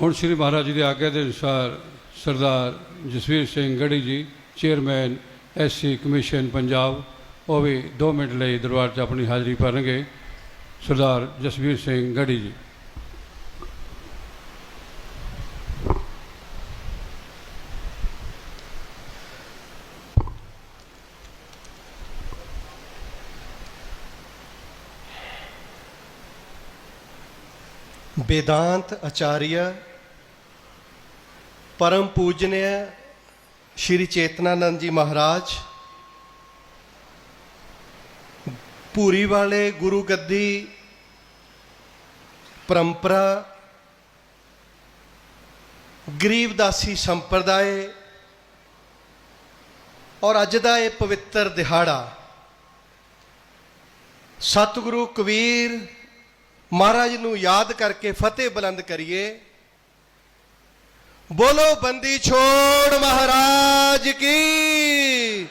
ਹੁਣ ਸ੍ਰੀ ਮਹਾਰਾਜ ਜੀ ਦੇ ਆਗਿਆ ਦੇ ਅਨੁਸਾਰ ਸਰਦਾਰ ਜਸਵੀਰ ਸਿੰਘ ਗੜੀ ਜੀ, ਚੇਅਰਮੈਨ ਐਸਸੀ ਕਮਿਸ਼ਨ, ਪੰਜਾਬ, ਉਹ ਵੀ 2 ਮਿੰਟ ਲਈ ਦਰਬਾਰ 'ਚ ਆਪਣੀ ਹਾਜ਼ਰੀ ਭਰਨਗੇ। ਸਰਦਾਰ ਜਸਵੀਰ ਸਿੰਘ ਗੜੀ ਜੀ। वेदांत आचार्य परम पूजनीय श्री चेतनानंद जी महाराज ਭੂਰੀ ਵਾਲੇ ਗੁਰੂ ਗੱਦੀ ਪਰੰਪਰਾ ਗਰੀਬਦਾਸੀ ਸੰਪਰਦਾਇ ਔਰ ਅੱਜ ਦਾ ਇਹ ਪਵਿੱਤਰ ਦਿਹਾੜਾ ਸਤਿਗੁਰੂ ਕਬੀਰ ਮਹਾਰਾਜ ਨੂੰ ਯਾਦ ਕਰਕੇ ਫਤਿਹ ਬੁਲੰਦ ਕਰੀਏ। ਬੋਲੋ ਬੰਦੀ ਛੋੜ ਮਹਾਰਾਜ ਕੀ।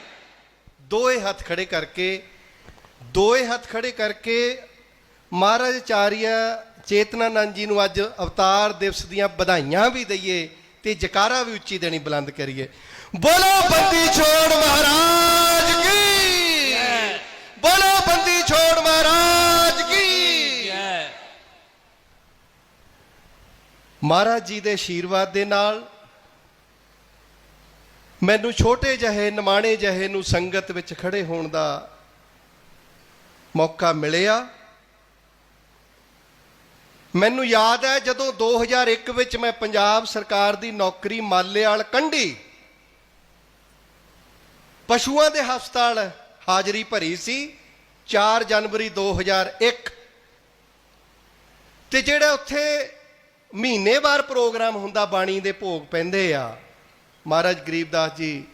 ਦੋਏ ਹੱਥ ਖੜੇ ਕਰਕੇ ਦੋਏ ਹੱਥ ਖੜੇ ਕਰਕੇ ਮਹਾਰਾਜ ਆਚਾਰੀਆ ਚੇਤਨਾਨੰਦ ਜੀ ਨੂੰ ਅੱਜ ਅਵਤਾਰ ਦਿਵਸ ਦੀਆਂ ਵਧਾਈਆਂ ਵੀ ਦਈਏ ਤੇ ਜਕਾਰਾ ਵੀ ਉੱਚੀ ਦੇਣੀ ਬੁਲੰਦ ਕਰੀਏ। ਬੋਲੋ ਬੰਦੀ ਛੋੜ ਮਹਾਰਾਜ ਕੀ। ਬੋਲੋ ਬੰਦੀ ਛੋੜ ਮਹਾਰਾਜ ਕੀ ਮਹਾਰਾਜ ਜੀ ਦੇ ਆਸ਼ੀਰਵਾਦ ਦੇ ਨਾਲ ਮੈਨੂੰ ਛੋਟੇ ਜਿਹੇ, ਨਿਮਾਣੇ ਜਿਹੇ ਨੂੰ ਸੰਗਤ ਵਿੱਚ ਖੜੇ ਹੋਣ ਦਾ ਮੌਕਾ ਮਿਲਿਆ। ਮੈਨੂੰ ਯਾਦ ਹੈ ਜਦੋਂ 2001 ਵਿੱਚ ਮੈਂ ਪੰਜਾਬ ਸਰਕਾਰ ਦੀ ਨੌਕਰੀ ਮਾਲੇ ਮਾਲੇਵਾਲ ਕੰਢੀ ਪਸ਼ੂਆਂ ਦੇ ਹਸਪਤਾਲ ਹਾਜ਼ਰੀ ਭਰੀ ਸੀ 4 ਜਨਵਰੀ 2001 ਤੇ ਜਿਹੜਾ ਉੱਥੇ ਮਹੀਨੇਵਾਰ ਪ੍ਰੋਗਰਾਮ ਹੁੰਦਾ, ਬਾਣੀ ਦੇ ਭੋਗ ਪੈਂਦੇ ਆ। ਮਹਾਰਾਜ ਗਰੀਬਦਾਸ ਜੀ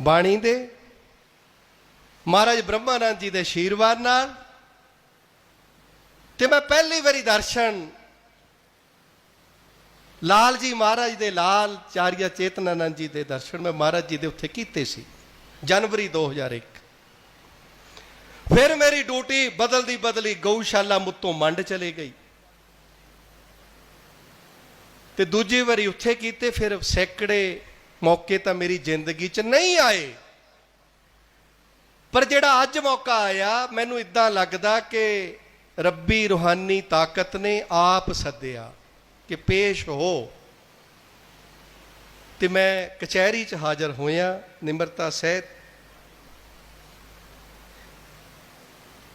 ਬਾਣੀ ਦੇ, ਮਹਾਰਾਜ ਬ੍ਰਹਮਾਨੰਦ ਜੀ ਦੇ ਆਸ਼ੀਰਵਾਦ ਨਾਲ। ਤੇ ਮੈਂ ਪਹਿਲੀ ਵਾਰੀ ਦਰਸ਼ਨ ਲਾਲ ਜੀ ਮਹਾਰਾਜ ਦੇ, ਲਾਲ ਚਾਰੀਆ ਚੇਤਨਾਨੰਦ ਜੀ ਦੇ ਦਰਸ਼ਨ ਮੈਂ ਮਹਾਰਾਜ ਜੀ ਦੇ ਉੱਥੇ ਕੀਤੇ ਸੀ, ਜਨਵਰੀ 2001 ਫਿਰ ਮੇਰੀ ਡਿਊਟੀ ਬਦਲਦੀ ਬਦਲੀ ਗਊਸ਼ਾਲਾ ਮੁੱਤੋਂ ਮੰਡ ਚਲੇ ਗਈ। ਤੇ ਦੂਜੀ ਵਾਰੀ ਉੱਥੇ ਕੀਤੇ, ਫਿਰ ਸੈਂਕੜੇ ਮੌਕੇ ਤਾਂ ਮੇਰੀ ਜ਼ਿੰਦਗੀ 'ਚ ਨਹੀਂ ਆਏ। ਪਰ ਜਿਹੜਾ ਅੱਜ ਮੌਕਾ ਆਇਆ, ਮੈਨੂੰ ਇਦਾਂ ਲੱਗਦਾ ਕਿ ਰੱਬੀ ਰੂਹਾਨੀ ਤਾਕਤ ਨੇ ਆਪ ਸੱਦਿਆ ਕਿ ਪੇਸ਼ ਹੋ। ਤੇ ਮੈਂ ਕਚਹਿਰੀ 'ਚ ਹਾਜ਼ਰ ਹੋਇਆ, ਨਿਮਰਤਾ ਸਹਿਤ।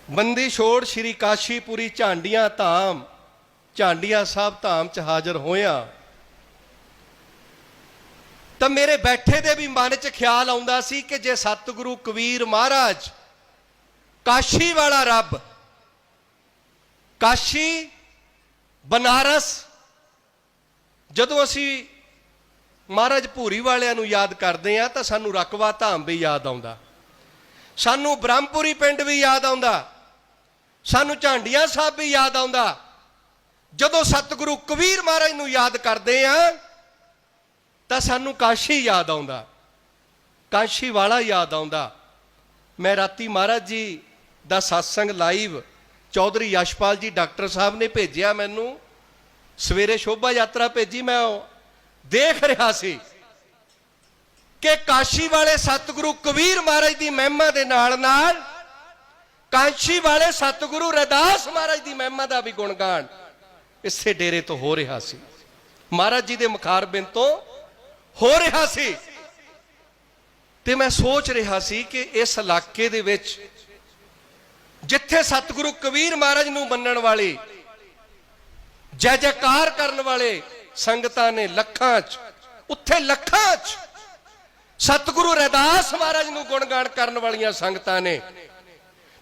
ਬੰਦੀ ਛੋੜ ਸ਼੍ਰੀ ਕਾਸ਼ੀਪੁਰੀ ਝਾਂਡੀਆਂ ਧਾਮ ਝਾਂਡੀਆਂ ਸਾਹਿਬ ਧਾਮ 'ਚ ਹਾਜ਼ਰ ਹੋਇਆ, ਤਾਂ ਮੇਰੇ ਬੈਠੇ ਦੇ ਵੀ ਮਨ 'ਚ ਖਿਆਲ ਆਉਂਦਾ ਸੀ ਕਿ ਜੇ ਸਤਿਗੁਰੂ ਕਬੀਰ ਮਹਾਰਾਜ ਕਾਸ਼ੀ ਵਾਲਾ ਰੱਬ, ਕਾਸ਼ੀ ਬਨਾਰਸ, ਜਦੋਂ ਅਸੀਂ ਮਹਾਰਾਜ ਭੂਰੀ ਵਾਲਿਆਂ ਨੂੰ ਯਾਦ ਕਰਦੇ ਆ ਤਾਂ ਸਾਨੂੰ ਰਕਵਾ ਧਾਮ ਵੀ ਯਾਦ ਆਉਂਦਾ। ਸਾਨੂੰ ਬ੍ਰਹਮਪੁਰੀ ਪਿੰਡ ਵੀ ਯਾਦ ਆਉਂਦਾ। ਸਾਨੂੰ ਝਾਂਡੀਆਂ ਸਾਹਿਬ ਵੀ ਯਾਦ ਆਉਂਦਾ। ਜਦੋਂ ਸਤਿਗੁਰੂ ਕਬੀਰ ਮਹਾਰਾਜ ਨੂੰ ਯਾਦ ਕਰਦੇ ਆ, ਤਾਂ ਸਾਨੂੰ ਕਾਸ਼ੀ ਯਾਦ ਆਉਂਦਾ। ਕਾਸ਼ੀ ਵਾਲਾ ਯਾਦ ਆਉਂਦਾ। ਮੈਂ ਰਾਤੀ ਮਹਾਰਾਜ ਜੀ ਦਾ satsang live Chaudhary Yashpal ji doctor ਸਾਹਿਬ ਨੇ ਭੇਜਿਆ ਮੈਨੂੰ। ਸਵੇਰੇ ਸ਼ੋਭਾ ਯਾਤਰਾ ਭੇਜੀ ਮੈਂ ਉਹ। ਦੇਖ ਰਿਹਾ ਸੀ ਕਿ ਕਾਸ਼ੀ ਵਾਲੇ ਸਤਿਗੁਰੂ ਕਬੀਰ ਮਹਾਰਾਜ ਦੀ ਮਹਿਮਾ ਦੇ ਨਾਲ ਨਾਲ ਕਾਸ਼ੀ ਵਾਲੇ ਸਤਿਗੁਰੂ ਰਦਾਸ ਮਹਾਰਾਜ ਦੀ ਮਹਿਮਾ ਦਾ ਵੀ ਗੁਣਗਾਨ ਇਸੇ ਡੇਰੇ ਤੋਂ ਹੋ ਰਿਹਾ ਸੀ। ਮਹਾਰਾਜ ਜੀ ਦੇ ਮੁਖਾਰਬਿੰਦ ਤੋਂ ਹੋ ਰਿਹਾ ਸੀ। ਤੇ ਮੈਂ ਸੋਚ ਰਿਹਾ ਸੀ ਕਿ ਇਸ ਇਲਾਕੇ ਦੇ ਵਿੱਚ ਜਿੱਥੇ ਸਤਿਗੁਰੂ ਕਬੀਰ ਮਹਾਰਾਜ ਨੂੰ ਮੰਨਣ ਵਾਲੇ, ਜੈ ਜੈਕਾਰ ਕਰਨ ਵਾਲੇ ਸੰਗਤਾਂ ਨੇ ਲੱਖਾਂ 'ਚ, ਉੱਥੇ ਲੱਖਾਂ 'ਚ ਸਤਿਗੁਰੂ ਰੈਦਾਸ ਮਹਾਰਾਜ ਨੂੰ ਗੁਣਗਾਨ ਕਰਨ ਵਾਲੀਆਂ ਸੰਗਤਾਂ ਨੇ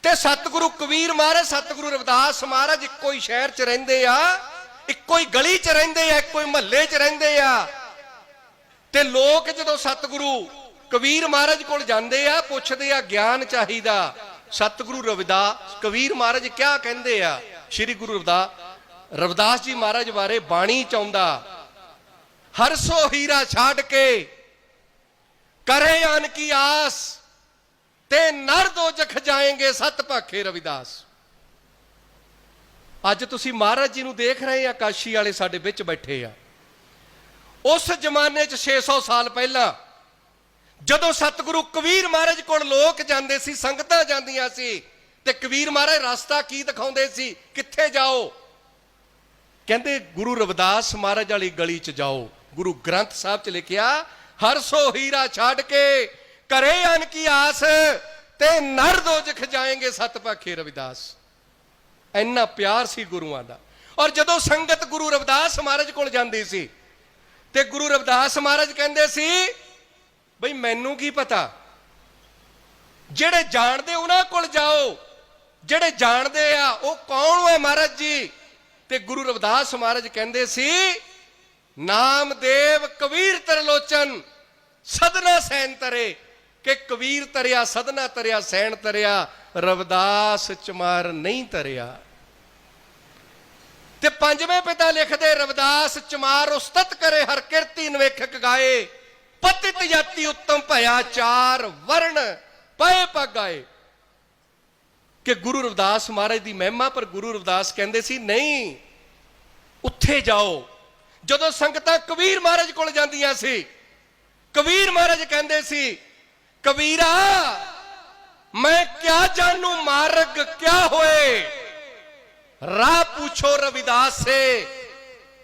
ਤੇ ਸਤਿਗੁਰੂ ਕਬੀਰ ਮਹਾਰਾਜ, ਸਤਿਗੁਰੂ ਰਵਿਦਾਸ ਮਹਾਰਾਜ ਇੱਕੋ ਹੀ ਸ਼ਹਿਰ 'ਚ ਰਹਿੰਦੇ ਆ, ਇੱਕੋ ਹੀ ਗਲੀ 'ਚ ਰਹਿੰਦੇ ਆ, ਇੱਕੋ ਹੀ ਮਹੱਲੇ 'ਚ ਰਹਿੰਦੇ ਆ। ਤੇ ਲੋਕ ਜਦੋਂ ਸਤਿਗੁਰੂ ਕਬੀਰ ਮਹਾਰਾਜ ਕੋਲ ਜਾਂਦੇ ਆ, ਪੁੱਛਦੇ ਆ ਗਿਆਨ ਚਾਹੀਦਾ। ਸਤਿਗੁਰੂ ਰਵਿਦਾਸ, ਕਬੀਰ ਮਹਾਰਾਜ ਕਿਆ ਕਹਿੰਦੇ ਆ? ਸ੍ਰੀ ਗੁਰੂ ਰਵਿਦਾਸ ਰਵਿਦਾਸ ਜੀ ਮਹਾਰਾਜ ਬਾਰੇ ਬਾਣੀ ਚਾਉਂਦਾ ਹਰਸੋ ਹੀਰਾ ਛਾੜ ਕੇ, ਕਰੇ ਅਨ ਕੀ ਆਸ ਤੇ ਨਰ ਦੋ ਜਖ ਜਾਏਂਗੇ, ਸਤ ਭਾਖੇ ਰਵਿਦਾਸ। ਅੱਜ ਤੁਸੀਂ ਮਹਾਰਾਜ ਜੀ ਨੂੰ ਦੇਖ ਰਹੇ ਆ, ਕਾਸ਼ੀ ਵਾਲੇ ਸਾਡੇ ਵਿੱਚ ਬੈਠੇ ਆ। ਉਸ ਜ਼ਮਾਨੇ 'ਚ 600 ਸਾਲ ਪਹਿਲਾਂ, ਜਦੋਂ ਸਤਿਗੁਰੂ ਕਬੀਰ ਮਹਾਰਾਜ ਕੋਲ ਲੋਕ ਜਾਂਦੇ ਸੀ, ਸੰਗਤਾਂ ਜਾਂਦੀਆਂ ਸੀ, ਤੇ ਕਬੀਰ ਮਹਾਰਾਜ ਰਸਤਾ ਕੀ ਦਿਖਾਉਂਦੇ ਸੀ, ਕਿੱਥੇ ਜਾਓ? ਕਹਿੰਦੇ, ਗੁਰੂ ਰਵਿਦਾਸ ਮਹਾਰਾਜ ਵਾਲੀ ਗਲੀ 'ਚ ਜਾਓ। ਗੁਰੂ ਗ੍ਰੰਥ ਸਾਹਿਬ 'ਚ ਲਿਖਿਆ, ਹਰ ਸੋ ਹੀਰਾ ਛੱਡ ਕੇ ਕਰੇ ਅਨ ਕੀ ਆਸ, ਤੇ ਨਰ ਦੋਜਖ ਜਾਏਂਗੇ ਸਤ ਪਾਖੇ ਰਵਿਦਾਸ। ਇੰਨਾ ਪਿਆਰ ਸੀ ਗੁਰੂਆਂ ਦਾ। ਔਰ ਜਦੋਂ ਸੰਗਤ ਗੁਰੂ ਰਵਿਦਾਸ ਮਹਾਰਾਜ ਕੋਲ ਜਾਂਦੀ ਸੀ, ਤੇ ਗੁਰੂ ਰਵਿਦਾਸ ਮਹਾਰਾਜ ਕਹਿੰਦੇ ਸੀ, ਬਈ ਮੈਨੂੰ ਕੀ ਪਤਾ? ਜਿਹੜੇ ਜਾਣਦੇ ਉਹਨਾਂ ਕੋਲ ਜਾਓ, ਜਿਹੜੇ ਜਾਣਦੇ ਆ ਉਹ ਕੌਣ ਹੈ ਮਹਾਰਾਜ ਜੀ? ਤੇ ਗੁਰੂ ਰਵਿਦਾਸ ਮਹਾਰਾਜ ਕਹਿੰਦੇ ਸੀ, ਨਾਮਦੇਵ ਕਬੀਰ ਤਰਲੋਚਨ, ਸਦਨਾ ਸੈਨ ਤਰੇ ਕਿ ਕਬੀਰ ਤਰਿਆ, ਸਦਨਾ ਤਰਿਆ, ਸੈਣ ਤਰਿਆ, ਰਵਦਾਸ ਚਮਾਰ ਨਹੀਂ ਤਰਿਆ। ਤੇ ਪੰਜਵੇਂ ਪਿਤਾ ਲਿਖਦੇ, ਰਵਦਾਸ ਚਮਾਰ ਉਸਤਤ ਕਰੇ, ਹਰ ਕਿਰਤੀ ਨਵੇਖਕ ਗਾਏ। ਪਤਿਤ ਜਾਤੀ ਉੱਤਮ ਭਇਆ ਚਾਰ ਵਰਣ ਪਏ ਪਗਾਏ ਕਿ ਗੁਰੂ ਰਵਦਾਸ ਮਹਾਰਾਜ ਦੀ ਮਹਿਮਾ ਪਰ ਗੁਰੂ ਰਵਦਾਸ ਕਹਿੰਦੇ ਸੀ, ਨਹੀਂ, ਉੱਥੇ ਜਾਓ। ਜਦੋਂ ਸੰਗਤਾਂ ਕਬੀਰ ਮਹਾਰਾਜ ਕੋਲ ਜਾਂਦੀਆਂ ਸੀ, ਕਬੀਰ ਮਹਾਰਾਜ ਕਹਿੰਦੇ ਸੀ ਕਬੀਰਾ, ਮੈਂ ਕਿਆ ਜਾਣੂ ਮਾਰਗ ਕਿਆ ਹੋਏ? ਰਾਹ ਪੁੱਛੋ ਰਵਿਦਾਸ ਸੇ,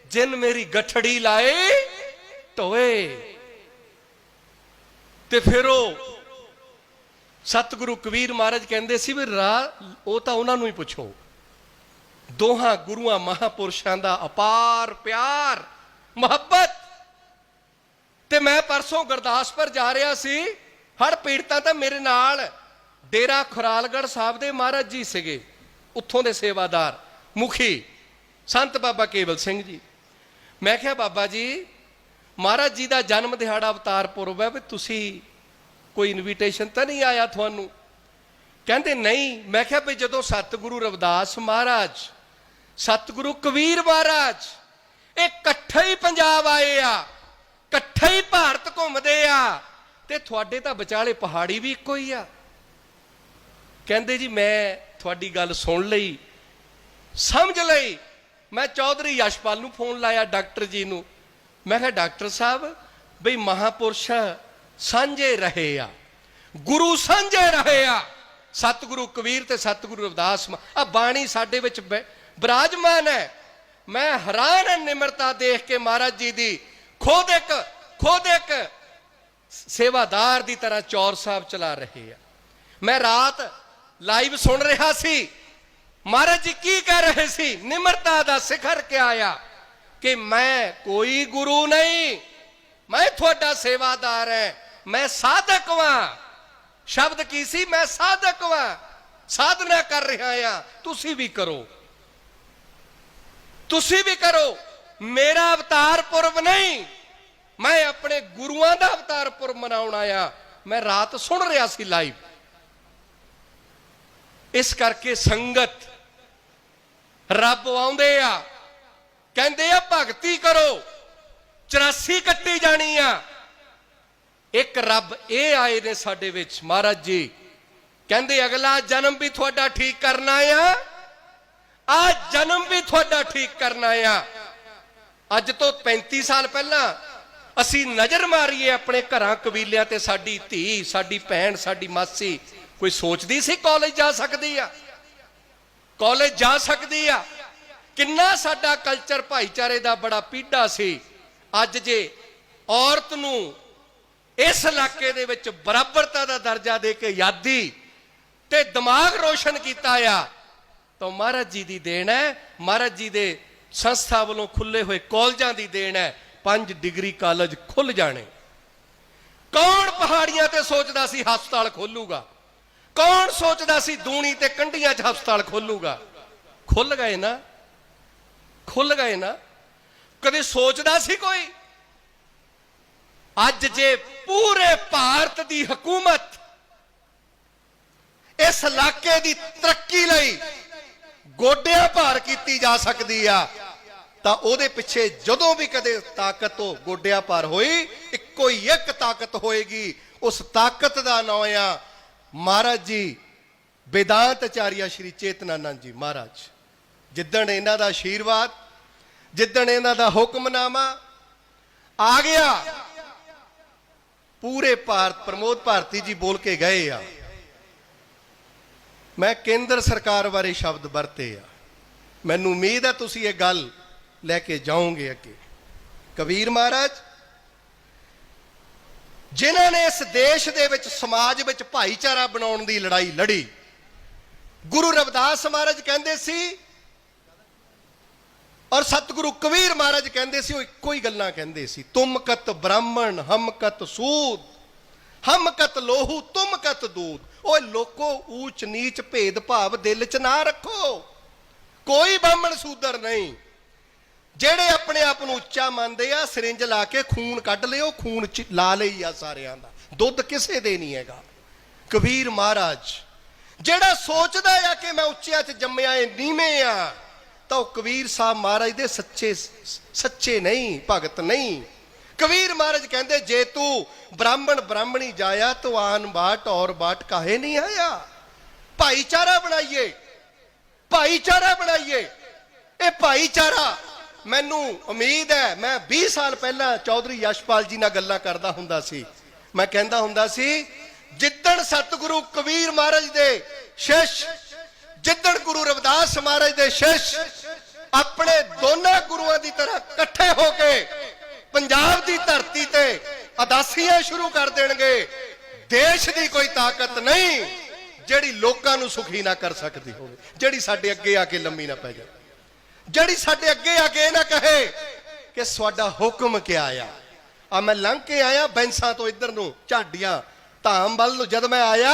ਜਿਨ ਮੇਰੀ ਗਠੜੀ ਲਾਏ ਢੋਏ ਤੇ ਫਿਰ ਉਹ ਸਤਿਗੁਰੂ ਕਬੀਰ ਮਹਾਰਾਜ ਕਹਿੰਦੇ ਸੀ ਵੀ ਰਾਹ, ਉਹ ਤਾਂ ਉਹਨਾਂ ਨੂੰ ਹੀ ਪੁੱਛੋ। ਦੋਹਾਂ ਗੁਰੂਆਂ ਮਹਾਪੁਰਸ਼ਾਂ ਦਾ ਅਪਾਰ ਪਿਆਰ, ਮੁਹੱਬਤ। ਤੇ ਮੈਂ ਪਰਸੋਂ ਗੁਰਦਾਸਪੁਰ ਜਾ ਰਿਹਾ ਸੀ ਹੜ ਪੀੜਤਾਂ ਤਾਂ ਮੇਰੇ ਨਾਲ ਡੇਰਾ ਖੁਰਾਲਗੜ੍ਹ ਸਾਹਿਬ ਦੇ ਮਹਾਰਾਜ ਜੀ ਸੀਗੇ, ਉੱਥੋਂ ਦੇ ਸੇਵਾਦਾਰ। ਮੁਖੀ ਸੰਤ ਬਾਬਾ ਕੇਵਲ ਸਿੰਘ ਜੀ। ਮੈਂ ਕਿਹਾ, ਬਾਬਾ ਜੀ, ਮਹਾਰਾਜ ਜੀ ਦਾ ਜਨਮ ਦਿਹਾੜਾ ਅਵਤਾਰ ਪੁਰਬ ਹੈ, ਵੀ ਤੁਸੀਂ ਕੋਈ ਇਨਵੀਟੇਸ਼ਨ ਤਾਂ ਨਹੀਂ ਆਇਆ ਤੁਹਾਨੂੰ? ਕਹਿੰਦੇ, ਨਹੀਂ। ਮੈਂ ਕਿਹਾ, ਵੀ ਜਦੋਂ ਸਤਿਗੁਰੂ ਰਵਿਦਾਸ ਮਹਾਰਾਜ, ਸਤਿਗੁਰੂ ਕਬੀਰ ਮਹਾਰਾਜ, ਇਹ ਇਕੱਠੇ ਹੀ ਪੰਜਾਬ ਆਏ ਆ, ਇਕੱਠੇ ਹੀ ਭਾਰਤ ਘੁੰਮਦੇ ਆ ਤੇ ਤੁਹਾਡੇ ਤਾਂ ਵਿਚਾਲੇ ਪਹਾੜੀ ਵੀ ਇੱਕੋ ਹੀ ਆ। ਕਹਿੰਦੇ ਜੀ, ਮੈਂ ਤੁਹਾਡੀ ਗੱਲ ਸੁਣ ਲਈ, ਸਮਝ ਲਈ। ਮੈਂ ਚੌਧਰੀ ਯਸ਼ਪਾਲ ਨੂੰ ਫੋਨ ਲਾਇਆ ਡਾਕਟਰ ਜੀ ਨੂੰ। ਮੈਂ ਕਿਹਾ, ਡਾਕਟਰ ਸਾਹਿਬ, ਬਈ ਮਹਾਪੁਰਸ਼ ਸਾਂਝੇ ਰਹੇ ਆ। ਗੁਰੂ ਸਾਂਝੇ ਰਹੇ ਆ। ਸਤਿਗੁਰੂ ਕਬੀਰ ਤੇ ਸਤਿਗੁਰੂ ਰਵਿਦਾਸ ਆ ਬਾਣੀ ਸਾਡੇ ਵਿੱਚ ਬਰਾਜਮਾਨ ਹੈ। ਮੈਂ ਹੈਰਾਨ ਨਿਮਰਤਾ ਦੇਖ ਕੇ ਮਹਾਰਾਜ ਜੀ ਦੀ। ਖੁਦ ਇੱਕ ਖੁਦ ਇੱਕ ਸੇਵਾਦਾਰ ਦੀ ਤਰ੍ਹਾਂ ਚੌਰ ਸਾਹਿਬ ਚਲਾ ਰਹੇ ਆ। ਮੈਂ ਰਾਤ ਲਾਈਵ ਸੁਣ ਰਿਹਾ ਸੀ। ਮਹਾਰਾਜ ਜੀ ਕੀ ਕਹਿ ਰਹੇ ਸੀ? ਨਿਮਰਤਾ ਦਾ ਸਿਖਰ ਕਿਆ ਆ ਕਿ ਮੈਂ ਕੋਈ ਗੁਰੂ ਨਹੀਂ। ਮੈਂ ਤੁਹਾਡਾ ਸੇਵਾਦਾਰ ਹਾਂ ਮੈਂ ਸਾਧਕ ਵਾਂ। ਸ਼ਬਦ ਕੀ ਸੀ? ਮੈਂ ਸਾਧਕ ਵਾਂ। ਸਾਧਨਾ ਕਰ ਰਿਹਾ ਆ। ਤੁਸੀਂ ਵੀ ਕਰੋ। ਤੁਸੀਂ ਵੀ ਕਰੋ। ਮੇਰਾ ਅਵਤਾਰ ਪੁਰਬ ਨਹੀਂ। ਮੈਂ ਆਪਣੇ ਗੁਰੂਆਂ ਦਾ ਅਵਤਾਰ ਪੁਰਬ ਮਨਾਉਣ ਆਇਆ। ਮੈਂ ਰਾਤ ਸੁਣ ਰਿਹਾ ਸੀ ਲਾਈਵ ਇਸ ਕਰਕੇ ਸੰਗਤ, ਰੱਬ ਆਉਂਦੇ ਆ। ਕਹਿੰਦੇ ਆ, ਭਗਤੀ ਕਰੋ। 84 ਕੱਟੀ ਜਾਣੀ ਆ। ਇੱਕ ਰੱਬ ਇਹ ਆਏ ਨੇ ਸਾਡੇ ਵਿੱਚ, ਮਹਾਰਾਜ ਜੀ। ਕਹਿੰਦੇ, ਅਗਲਾ ਜਨਮ ਵੀ ਤੁਹਾਡਾ ਠੀਕ ਕਰਨਾ ਆ। ਆ ਜਨਮ ਵੀ ਤੁਹਾਡਾ ਠੀਕ ਕਰਨਾ ਆ। ਅੱਜ ਤੋਂ 35 ਸਾਲ ਪਹਿਲਾਂ ਅਸੀਂ ਨਜ਼ਰ ਮਾਰੀਏ ਆਪਣੇ ਘਰਾਂ ਕਬੀਲਿਆਂ ਤੇ ਸਾਡੀ ਧੀ, ਸਾਡੀ ਭੈਣ, ਸਾਡੀ ਮਾਸੀ। ਕੋਈ ਸੋਚਦੀ ਸੀ ਕਾਲਜ ਜਾ ਸਕਦੀ ਆ? ਕਾਲਜ ਜਾ ਸਕਦੀ ਆ? ਕਿੰਨਾ ਸਾਡਾ ਕਲਚਰ ਭਾਈਚਾਰੇ ਦਾ ਬੜਾ ਪੀੜਾ ਸੀ। ਅੱਜ ਜੇ ਔਰਤ ਨੂੰ ਇਸ ਇਲਾਕੇ ਦੇ ਵਿੱਚ ਬਰਾਬਰਤਾ ਦਾ ਦਰਜਾ ਦੇ ਕੇ ਯਾਦੀ ਤੇ ਦਿਮਾਗ ਰੋਸ਼ਨ ਕੀਤਾ ਆ, ਤਾਂ ਮਹਾਰਾਜ ਜੀ ਦੀ ਦੇਣ ਹੈ। ਮਹਾਰਾਜ ਜੀ ਦੇ ਸੰਸਥਾ ਵੱਲੋਂ ਖੁੱਲੇ ਹੋਏ ਕਾਲਜਾਂ ਦੀ ਦੇਣ ਹੈ। ਪੰਜ ਡਿਗਰੀ ਕਾਲਜ ਖੁੱਲ ਜਾਣੇ। ਕੌਣ ਪਹਾੜੀਆਂ ਤੇ ਸੋਚਦਾ ਸੀ ਹਸਪਤਾਲ ਖੋਲੂਗਾ? ਕੌਣ ਸੋਚਦਾ ਸੀ ਦੂਣੀ ਤੇ ਕੰਢੀਆਂ 'ਚ ਹਸਪਤਾਲ ਖੋਲੂਗਾ? ਖੁੱਲ ਗਏ ਨਾ? ਖੁੱਲ ਗਏ ਨਾ? ਕਦੇ ਸੋਚਦਾ ਸੀ ਕੋਈ? ਅੱਜ ਜੇ ਪੂਰੇ ਭਾਰਤ ਦੀ ਹਕੂਮਤ ਇਸ ਇਲਾਕੇ ਦੀ ਤਰੱਕੀ ਲਈ ਗੋਡਿਆਂ ਭਾਰ ਕੀਤੀ ਜਾ ਸਕਦੀ ਆ ਤਾਂ ਉਹਦੇ ਪਿੱਛੇ ਜਦੋਂ ਵੀ ਕਦੇ ਤਾਕਤ ਤੋਂ ਗੋਡਿਆਂ ਭਾਰ ਹੋਈ, ਇੱਕੋ ਹੀ ਇੱਕ ਤਾਕਤ ਹੋਏਗੀ। ਉਸ ਤਾਕਤ ਦਾ ਨਾਮ ਆ ਮਹਾਰਾਜ ਜੀ, ਵੇਦਾਂਤ ਆਚਾਰੀਆ ਸ਼੍ਰੀ ਚੇਤਨਾਨੰਦ ਜੀ ਮਹਾਰਾਜ। ਜਿੱਦਣ ਇਹਨਾਂ ਦਾ ਆਸ਼ੀਰਵਾਦ ਜਿੱਦਣ ਇਹਨਾਂ ਦਾ ਹੁਕਮਨਾਮਾ ਆ ਗਿਆ, ਪੂਰੇ ਭਾਰਤ, ਪ੍ਰਮੋਦ ਭਾਰਤੀ ਜੀ ਬੋਲ ਕੇ ਗਏ ਆ। ਮੈਂ ਕੇਂਦਰ ਸਰਕਾਰ ਬਾਰੇ ਸ਼ਬਦ ਵਰਤੇ ਆ। ਮੈਨੂੰ ਉਮੀਦ ਹੈ ਤੁਸੀਂ ਇਹ ਗੱਲ ਲੈ ਕੇ ਜਾਓਗੇ ਅੱਗੇ। ਕਬੀਰ ਮਹਾਰਾਜ, ਜਿਨ੍ਹਾਂ ਨੇ ਇਸ ਦੇਸ਼ ਦੇ ਵਿੱਚ ਸਮਾਜ ਵਿੱਚ ਭਾਈਚਾਰਾ ਬਣਾਉਣ ਦੀ ਲੜਾਈ ਲੜੀ, ਗੁਰੂ ਰਵਿਦਾਸ ਮਹਾਰਾਜ ਕਹਿੰਦੇ ਸੀ ਔਰ ਸਤਿਗੁਰੂ ਕਬੀਰ ਮਹਾਰਾਜ ਕਹਿੰਦੇ ਸੀ, ਉਹ ਇੱਕੋ ਹੀ ਗੱਲਾਂ ਕਹਿੰਦੇ ਸੀ, ਤੁਮ ਕਤ ਬ੍ਰਾਹਮਣ, ਹਮ ਕਤ ਸੂਦ, ਹਮ ਕਤ ਲੋਹੂ, ਤੁਮ ਕਤ ਦੂਤ ਓਏ ਲੋਕੋ ਊਚ ਨੀਚ ਭੇਦ ਭਾਵ ਦਿਲ 'ਚ ਨਾ ਰੱਖੋ। ਕੋਈ ਬ੍ਰਾਹਮਣ ਸੂਦਰ ਨਹੀਂ। ਜਿਹੜੇ ਆਪਣੇ ਆਪ ਨੂੰ ਉੱਚਾ ਮੰਨਦੇ ਆ, ਸਿਰਿੰਜ ਲਾ ਕੇ ਖੂਨ ਕੱਢ ਲਿਓ, ਖੂਨ ਲਾ ਲਈ ਆ ਸਾਰਿਆਂ ਦਾ। ਦੁੱਧ ਕਿਸੇ ਦੇ ਨਹੀਂ ਹੈਗਾ। ਕਬੀਰ ਮਹਾਰਾਜ, ਜਿਹੜਾ ਸੋਚਦਾ ਆ ਕਿ ਮੈਂ ਉੱਚਿਆਂ 'ਚ ਜੰਮਿਆ ਏ ਨੀਵੇਂ ਆ, ਤਾਂ ਉਹ ਕਬੀਰ ਸਾਹਿਬ ਮਹਾਰਾਜ ਦੇ ਸੱਚੇ ਸੱਚੇ ਨਹੀਂ, ਭਗਤ ਨਹੀਂ। ਕਬੀਰ ਮਹਾਰਾਜ ਕਹਿੰਦੇ, ਜੇ ਤੂੰ ਬ੍ਰਾਹਮਣ ਬ੍ਰਾਹਮਣੀ ਜਾਇਆ, ਤੂੰ ਆਨ ਬਾਟ, ਔਰ ਬਾਟ ਕਾਹੇ ਨਹੀਂ ਆਇਆ? ਭਾਈਚਾਰਾ ਬਣਾਈਏ ਭਾਈਚਾਰਾ ਬਣਾਈਏ। ਇਹ ਭਾਈਚਾਰਾ ਮੈਨੂੰ ਉਮੀਦ ਹੈ, ਮੈਂ 20 ਸਾਲ ਪਹਿਲਾਂ ਚੌਧਰੀ ਯਸ਼ਪਾਲ ਜੀ ਨਾਲ ਗੱਲਾਂ ਕਰਦਾ ਹੁੰਦਾ ਸੀ। ਮੈਂ ਕਹਿੰਦਾ ਹੁੰਦਾ ਸੀ, ਜਿੱਦਣ ਸਤਿਗੁਰੂ ਕਬੀਰ ਮਹਾਰਾਜ ਦੇ ਸ਼ਿਸ਼, ਜਿੱਦਣ ਗੁਰੂ ਰਵਿਦਾਸ ਮਹਾਰਾਜ ਦੇ ਸ਼ਿਸ਼ ਆਪਣੇ ਦੋਨਾਂ ਗੁਰੂਆਂ ਦੀ ਤਰ੍ਹਾਂ ਇਕੱਠੇ ਹੋ ਕੇ ਪੰਜਾਬ ਦੀ ਧਰਤੀ ਤੇ ਅਦਾਸੀਆਂ ਸ਼ੁਰੂ ਕਰ ਦੇਣਗੇ, ਦੇਸ਼ ਦੀ ਕੋਈ ਤਾਕਤ ਨਹੀਂ ਜਿਹੜੀ ਲੋਕਾਂ ਨੂੰ ਸੁਖੀ ਨਾ ਕਰ ਸਕਦੀ ਹੋਵੇ, ਜਿਹੜੀ ਸਾਡੇ ਅੱਗੇ ਆ ਕੇ ਲੰਮੀ ਨਾ ਪੈ ਜਾਵੇ। ਜਿਹੜੀ ਸਾਡੇ ਅੱਗੇ ਆ ਕੇ ਇਹ ਨਾ ਕਹੇ ਕਿ ਤੁਹਾਡਾ ਹੁਕਮ ਕਿਆ ਆ? ਆ ਮੈਂ ਲੰਘ ਕੇ ਆਇਆ ਬੈਂਸਾਂ ਤੋਂ ਇੱਧਰ ਨੂੰ ਝਾਡੀਆਂ। ਧਾਮ ਵੱਲ ਨੂੰ ਜਦ ਮੈਂ ਆਇਆ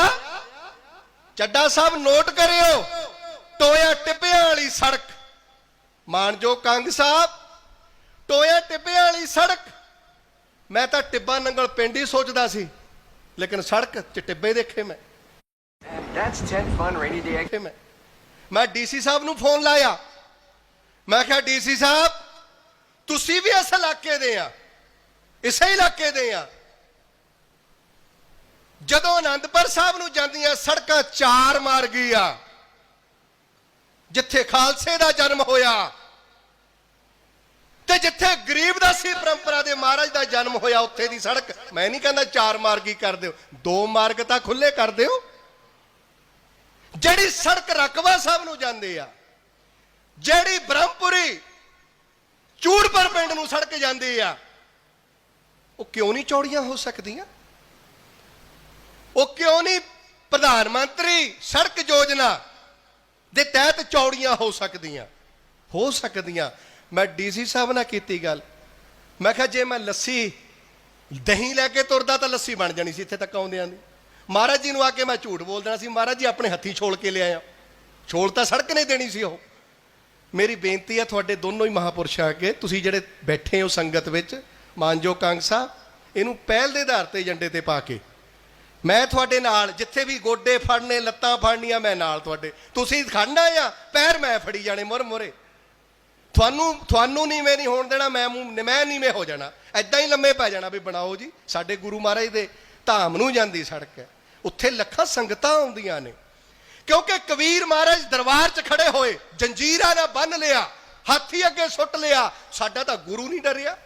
ਚੱਡਾ ਸਾਹਿਬ ਨੋਟ ਕਰਿਓ ਟੋਇਆ ਟਿੱਬਿਆਂ ਵਾਲੀ ਸੜਕ। ਮਾਨਜੋ ਕੰਗ ਸਾਹਿਬ ਟੋਇਆ ਟਿੱਬਿਆਂ ਵਾਲੀ ਸੜਕ। ਮੈਂ ਤਾਂ ਟਿੱਬਾ ਨੰਗਲ ਪਿੰਡ ਹੀ ਸੋਚਦਾ ਸੀ ਲੇਕਿਨ ਸੜਕ 'ਚ ਟਿੱਬੇ ਦੇਖੇ ਮੈਂ। That's 10 fun rainy day ਦੇਖੇ ਮੈਂ। ਮੈਂ ਡੀਸੀ ਸਾਹਿਬ ਨੂੰ ਫੋਨ ਲਾਇਆ। ਮੈਂ ਕਿਹਾ ਡੀਸੀ ਸਾਹਿਬ, ਤੁਸੀਂ ਵੀ ਇਸ ਇਲਾਕੇ ਦੇ ਆ, ਇਸੇ ਇਲਾਕੇ ਦੇ ਆ। ਜਦੋਂ ਅਨੰਦਪੁਰ ਸਾਹਿਬ ਨੂੰ ਜਾਂਦੀਆਂ ਸੜਕਾਂ ਚਾਰ ਮਾਰ ਆ, ਜਿੱਥੇ ਖਾਲਸੇ ਦਾ ਜਨਮ ਹੋਇਆ ਤੇ ਜਿੱਥੇ ਗਰੀਬਦਾਸੀ ਪਰੰਪਰਾ ਦੇ ਮਹਾਰਾਜ ਦਾ ਜਨਮ ਹੋਇਆ, ਉੱਥੇ ਦੀ ਸੜਕ, ਮੈਂ ਨਹੀਂ ਕਹਿੰਦਾ ਚਾਰ ਮਾਰਗੀ ਕਰ ਦਿਓ, ਦੋ ਮਾਰਗ ਤਾਂ ਖੁੱਲੇ ਕਰ ਦਿਓ। ਜਿਹੜੀ ਸੜਕ ਰਕਵਾ ਸਾਹਿਬ ਨੂੰ ਜਾਂਦੇ ਆ ਜਿਹੜੀ ਬ੍ਰਹਮਪੁਰੀ ਚੂੜਪੁਰ ਪਿੰਡ ਨੂੰ ਸੜਕ ਜਾਂਦੀ ਆ, ਉਹ ਕਿਉਂ ਨਹੀਂ ਚੌੜੀਆਂ ਹੋ ਸਕਦੀਆਂ? ਉਹ ਕਿਉਂ ਨਹੀਂ ਪ੍ਰਧਾਨ ਮੰਤਰੀ ਸੜਕ ਯੋਜਨਾ ਦੇ ਤਹਿਤ ਚੌੜੀਆਂ ਹੋ ਸਕਦੀਆਂ? ਹੋ ਸਕਦੀਆਂ। ਮੈਂ ਡੀਸੀ ਸਾਹਿਬ ਨਾਲ ਕੀਤੀ ਗੱਲ। ਮੈਂ ਕਿਹਾ, ਜੇ ਮੈਂ ਲੱਸੀ ਦਹੀਂ ਲੈ ਕੇ ਤੁਰਦਾ ਤਾਂ ਲੱਸੀ ਬਣ ਜਾਣੀ ਸੀ ਇੱਥੇ ਤੱਕ ਆਉਂਦਿਆਂ ਦੀ। ਮਹਾਰਾਜ ਜੀ ਨੂੰ ਆ ਕੇ ਮੈਂ ਝੂਠ ਬੋਲ ਦੇਣਾ ਸੀ। ਮਹਾਰਾਜ ਜੀ, ਆਪਣੇ ਹੱਥੀਂ ਛੋਲ ਕੇ ਲਿਆਇਆ। ਛੋਲ ਤਾਂ ਸੜਕ ਨੇ ਦੇਣੀ ਸੀ ਉਹ। ਮੇਰੀ ਬੇਨਤੀ ਹੈ ਤੁਹਾਡੇ ਦੋਨੋਂ ਹੀ ਮਹਾਪੁਰਸ਼ਾਂ ਅੱਗੇ, ਤੁਸੀਂ ਜਿਹੜੇ ਬੈਠੇ ਹੋ ਸੰਗਤ ਵਿੱਚ ਮਾਨਜੋ ਕੰਗ ਸਾਹਿਬ, ਇਹਨੂੰ ਪਹਿਲ ਦੇ ਆਧਾਰ ਤੇ ਏਜੰਡੇ ਤੇ ਪਾ ਕੇ। ਮੈਂ ਤੁਹਾਡੇ ਨਾਲ, ਜਿੱਥੇ ਵੀ ਗੋਡੇ ਫੜਨੇ, ਲੱਤਾਂ ਫੜਨੀਆਂ, ਮੈਂ ਨਾਲ ਤੁਹਾਡੇ। ਤੁਸੀਂ ਖੜਨਾ ਆ, ਪੈਰ ਮੈਂ ਫੜੀ ਜਾਣੇ, ਮੁਰ ਮੁਰੇ। ਤੁਹਾਨੂੰ ਤੁਹਾਨੂੰ ਨਹੀਂ ਮੈਂ ਨਹੀਂ ਹੋਣ ਦੇਣਾ, ਮੈਂ ਮੂੰਹ, ਮੈਂ ਨੀਵੇਂ ਹੋ ਜਾਣਾ। ਐਦਾਂ ਹੀ ਲੰਮੇ ਪੈ ਜਾਣਾ ਵੀ ਬਣਾਓ ਜੀ, ਸਾਡੇ ਗੁਰੂ ਮਹਾਰਾਜ ਦੇ ਧਾਮ ਨੂੰ ਜਾਂਦੀ ਸੜਕ ਹੈ। ਉੱਥੇ ਲੱਖਾਂ ਸੰਗਤਾਂ ਆਉਂਦੀਆਂ ਨੇ। ਕਿਉਂਕਿ ਕਬੀਰ ਮਹਾਰਾਜ ਦਰਬਾਰ 'ਚ ਖੜੇ ਹੋਏ, ਜੰਜੀਰਾਂ ਨਾਲ ਬੰਨ ਲਿਆ, ਹਾਥੀ ਅੱਗੇ ਸੁੱਟ ਲਿਆ, ਸਾਡਾ ਤਾਂ ਗੁਰੂ ਨਹੀਂ ਡਰਿਆ।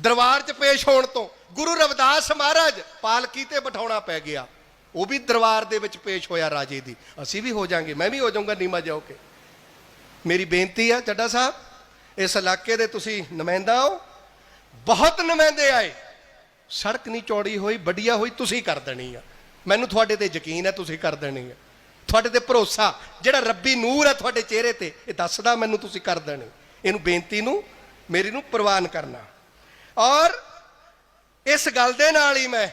ਦਰਬਾਰ 'ਚ ਪੇਸ਼ ਹੋਣ ਤੋਂ ਗੁਰੂ ਰਵਿਦਾਸ ਮਹਾਰਾਜ ਪਾਲਕੀ ਤੇ ਬਿਠਾਉਣਾ ਪੈ ਗਿਆ। ਉਹ ਵੀ ਦਰਬਾਰ ਦੇ ਵਿੱਚ ਪੇਸ਼ ਹੋਇਆ ਰਾਜੇ ਦੀ। ਅਸੀਂ ਵੀ ਹੋ ਜਾਾਂਗੇ, ਮੈਂ ਵੀ ਹੋ ਜਾਊਂਗਾ, ਨੀਮਾ ਜਾਓ ਕੇ। ਮੇਰੀ ਬੇਨਤੀ ਆ, ਚੱਡਾ ਸਾਹਿਬ, ਇਸ ਇਲਾਕੇ ਦੇ ਤੁਸੀਂ ਨੁਮਾਇੰਦਾ ਹੋ, ਬਹੁਤ ਨੁਮਾਇੰਦੇ ਆਏ। ਸੜਕ ਨਹੀਂ ਚੌੜੀ ਹੋਈ, ਵੱਡੀਆ ਹੋਈ, ਤੁਸੀਂ ਕਰ ਦੇਣੀ ਆ। ਮੈਨੂੰ ਤੁਹਾਡੇ ਤੇ ਯਕੀਨ ਹੈ, ਤੁਸੀਂ ਕਰ ਦੇਣੀ ਹੈ। ਤੁਹਾਡੇ ਤੇ ਭਰੋਸਾ, ਜਿਹੜਾ ਰੱਬੀ ਨੂਰ ਹੈ ਤੁਹਾਡੇ ਚਿਹਰੇ ਤੇ, ਇਹ ਦੱਸਦਾ ਮੈਨੂੰ ਤੁਸੀਂ ਕਰ ਦੇਣੀ। ਇਹਨੂੰ ਬੇਨਤੀ ਨੂੰ, ਮੇਰੀ ਨੂੰ ਪ੍ਰਵਾਨ ਕਰਨਾ। ਔਰ ਇਸ ਗੱਲ ਦੇ ਨਾਲ ਹੀ ਮੈਂ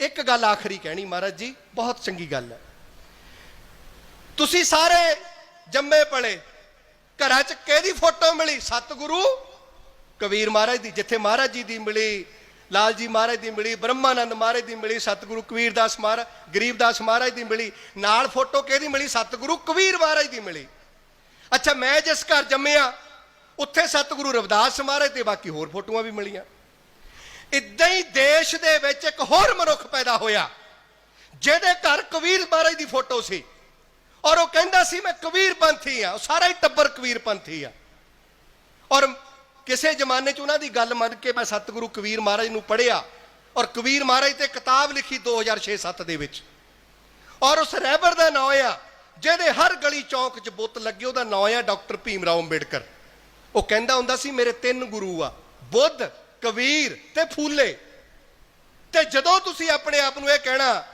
ਇੱਕ ਗੱਲ ਆਖਰੀ ਕਹਿਣੀ ਮਹਾਰਾਜ ਜੀ, ਬਹੁਤ ਚੰਗੀ ਗੱਲ ਹੈ। ਤੁਸੀਂ ਸਾਰੇ ਜੰਮੇ ਪਲੇ, ਘਰਾਂ 'ਚ ਕਿਹਦੀ ਫੋਟੋ ਮਿਲੀ? ਸਤਿਗੁਰੂ ਕਬੀਰ ਮਹਾਰਾਜ ਦੀ, ਜਿੱਥੇ ਮਹਾਰਾਜ ਜੀ ਦੀ ਮਿਲੀ ਲਾਲ ਜੀ ਮਹਾਰਾਜ ਦੀ ਮਿਲੀ, ਬ੍ਰਹਮਾਨੰਦ ਮਹਾਰਾਜ ਦੀ ਮਿਲੀ, ਸਤਿਗੁਰੂ ਕਬੀਰਦਾਸ ਮਹਾਰਾਜ ਗਰੀਬਦਾਸ ਮਹਾਰਾਜ ਦੀ ਮਿਲੀ, ਨਾਲ ਫੋਟੋ ਕਿਹਦੀ ਮਿਲੀ? ਸਤਿਗੁਰੂ ਕਬੀਰ ਮਹਾਰਾਜ ਦੀ ਮਿਲੀ। ਅੱਛਾ, ਮੈਂ ਜਿਸ ਘਰ ਜੰਮਿਆ, ਉੱਥੇ ਸਤਿਗੁਰੂ ਰਵਿਦਾਸ ਮਹਾਰਾਜ ਤੇ ਬਾਕੀ ਹੋਰ ਫੋਟੋਆਂ ਵੀ ਮਿਲੀਆਂ। ਇਦਾਂ ਹੀ ਦੇਸ਼ ਦੇ ਵਿੱਚ ਇੱਕ ਹੋਰ ਮਨੁੱਖ ਪੈਦਾ ਹੋਇਆ, ਜਿਹਦੇ ਘਰ ਕਬੀਰ ਮਹਾਰਾਜ ਦੀ ਫੋਟੋ ਸੀ। ਔਰ ਉਹ ਕਹਿੰਦਾ ਸੀ, ਮੈਂ ਕਬੀਰ ਪੰਥੀ ਆ ਉਹ ਸਾਰਾ ਹੀ ਟੱਬਰ ਕਬੀਰ ਪੰਥੀ ਆ। ਔਰ ਕਿਸੇ ਜ਼ਮਾਨੇ 'ਚ ਉਹਨਾਂ ਦੀ ਗੱਲ ਮੰਨ ਕੇ ਮੈਂ ਸਤਿਗੁਰੂ ਕਬੀਰ ਮਹਾਰਾਜ ਨੂੰ ਪੜ੍ਹਿਆ ਔਰ ਕਬੀਰ ਮਹਾਰਾਜ ਤੇ ਕਿਤਾਬ ਲਿਖੀ 2006-7 ਦੇ ਵਿੱਚ। ਔਰ ਉਸ ਰਹਿਬਰ ਦਾ ਨਾਂ ਆ, ਜਿਹਦੇ ਹਰ ਗਲੀ ਚੌਂਕ 'ਚ ਬੁੱਤ ਲੱਗੇ, ਉਹਦਾ ਨਾਂ ਆ ਡਾਕਟਰ ਭੀਮ ਰਾਓ ਅੰਬੇਡਕਰ। ਉਹ ਕਹਿੰਦਾ ਹੁੰਦਾ ਸੀ, ਮੇਰੇ ਤਿੰਨ ਗੁਰੂ ਆ, ਬੁੱਧ, ਕਬੀਰ ਤੇ ਫੂਲੇ। ਤੇ ਜਦੋਂ ਤੁਸੀਂ ਆਪਣੇ ਆਪ ਨੂੰ ਇਹ ਕਹਿਣਾ,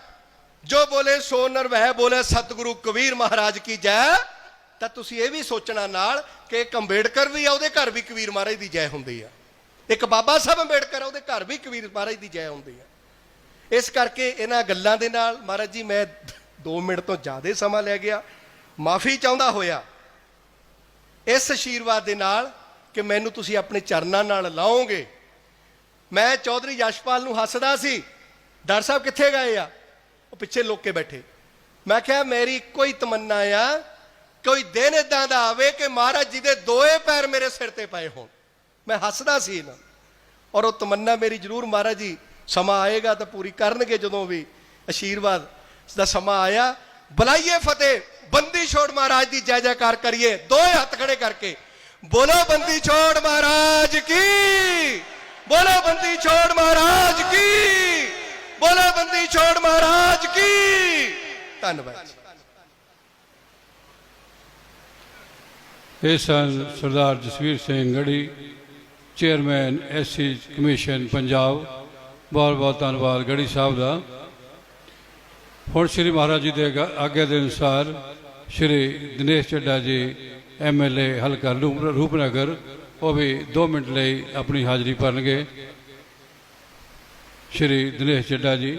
ਜੋ ਬੋਲੇ ਸੋ ਨਰ ਵਹਿ ਬੋਲੇ, ਸਤਿਗੁਰੂ ਕਬੀਰ ਮਹਾਰਾਜ ਕੀ ਜੈ ਤਾਂ ਤੁਸੀਂ ਇਹ ਵੀ ਸੋਚਣਾ ਨਾਲ ਕਿ ਇੱਕ ਅੰਬੇਡਕਰ ਵੀ ਆ, ਉਹਦੇ ਘਰ ਵੀ ਕਬੀਰ ਮਹਾਰਾਜ ਦੀ ਜੈ ਹੁੰਦੀ ਆ। ਇੱਕ ਬਾਬਾ ਸਾਹਿਬ ਅੰਬੇਡਕਰ ਆ, ਉਹਦੇ ਘਰ ਵੀ ਕਬੀਰ ਮਹਾਰਾਜ ਦੀ ਜੈ ਹੁੰਦੀ ਆ। ਇਸ ਕਰਕੇ ਇਹਨਾਂ ਗੱਲਾਂ ਦੇ ਨਾਲ ਮਹਾਰਾਜ ਜੀ, ਮੈਂ 2 ਮਿੰਟ ਤੋਂ ਜ਼ਿਆਦਾ ਸਮਾਂ ਲੈ ਗਿਆ। ਮਾਫੀ ਚਾਹੁੰਦਾ ਹੋਇਆ ਇਸ ਆਸ਼ੀਰਵਾਦ ਦੇ ਨਾਲ ਕਿ ਮੈਨੂੰ ਤੁਸੀਂ ਆਪਣੇ ਚਰਨਾਂ ਨਾਲ ਲਾਓਗੇ। ਮੈਂ ਚੌਧਰੀ ਯਸ਼ਪਾਲ ਨੂੰ ਹੱਸਦਾ ਸੀ, ਡਾਕਟਰ ਸਾਹਿਬ ਕਿੱਥੇ ਗਏ ਆ? ਉਹ ਪਿੱਛੇ ਲੋਕ ਕੇ ਬੈਠੇ। ਮੈਂ ਕਿਹਾ, ਮੇਰੀ ਇੱਕੋ ਹੀ ਤਮੰਨਾ ਆ ਕੋਈ ਦਿਨ ਇਦਾਂ ਦਾ ਆਵੇ ਕਿ ਮਹਾਰਾਜ ਜੀ ਦੇ ਦੋਏ ਪੈਰ ਮੇਰੇ ਸਿਰ ਤੇ ਪਏ ਹੋਣ। ਮੈਂ ਹੱਸਦਾ ਸੀ ਇਹਨਾਂ ਔਰ ਉਹ ਤਮੰਨਾ ਮੇਰੀ ਜ਼ਰੂਰ ਮਹਾਰਾਜ ਜੀ, ਸਮਾਂ ਆਏਗਾ ਤਾਂ ਪੂਰੀ ਕਰਨਗੇ ਜਦੋਂ ਵੀ ਆਸ਼ੀਰਵਾਦ ਦਾ ਸਮਾਂ ਆਇਆ। ਬੁਲਾਈਏ ਫਤਿਹ, ਬੰਦੀ ਛੋੜ ਮਹਾਰਾਜ ਦੀ ਜੈ ਜੈਕਾਰ ਕਰੀਏ। ਦੋਏ ਹੱਥ ਖੜੇ ਕਰਕੇ ਬੋਲੋ, ਬੰਦੀ ਛੋੜ ਮਹਾਰਾਜ ਕੀ? ਬੋਲੋ, ਬੰਦੀ ਛੋੜ ਮਹਾਰਾਜ ਕੀ? ਬੋਲੋ, ਬੰਦੀ ਛੋੜ ਮਹਾਰਾਜ ਕੀ? ਧੰਨਵਾਦ ਇਹ ਸਨ ਸਰਦਾਰ ਜਸਵੀਰ ਸਿੰਘ ਗੜੀ ਚੇਅਰਮੈਨ ਐਸਸੀ ਕਮਿਸ਼ਨ ਪੰਜਾਬ ਬਹੁਤ ਬਹੁਤ ਧੰਨਵਾਦ ਗੜੀ ਸਾਹਿਬ ਦਾ ਹੁਣ ਸ੍ਰੀ ਮਹਾਰਾਜ ਜੀ ਦੇ ਗ- ਆਗਿਆ ਦੇ ਅਨੁਸਾਰ ਸ੍ਰੀ ਦਿਨੇਸ਼ ਚੱਡਾ ਜੀ ਐਮਐਲਏ ਹਲਕਾ ਰੂਪ- ਰੂਪਨਗਰ ਉਹ ਵੀ 2 ਮਿੰਟ ਲਈ ਆਪਣੀ ਹਾਜ਼ਰੀ ਭਰਨਗੇ ਸ੍ਰੀ ਦਿਨੇਸ਼ ਚੱਡਾ ਜੀ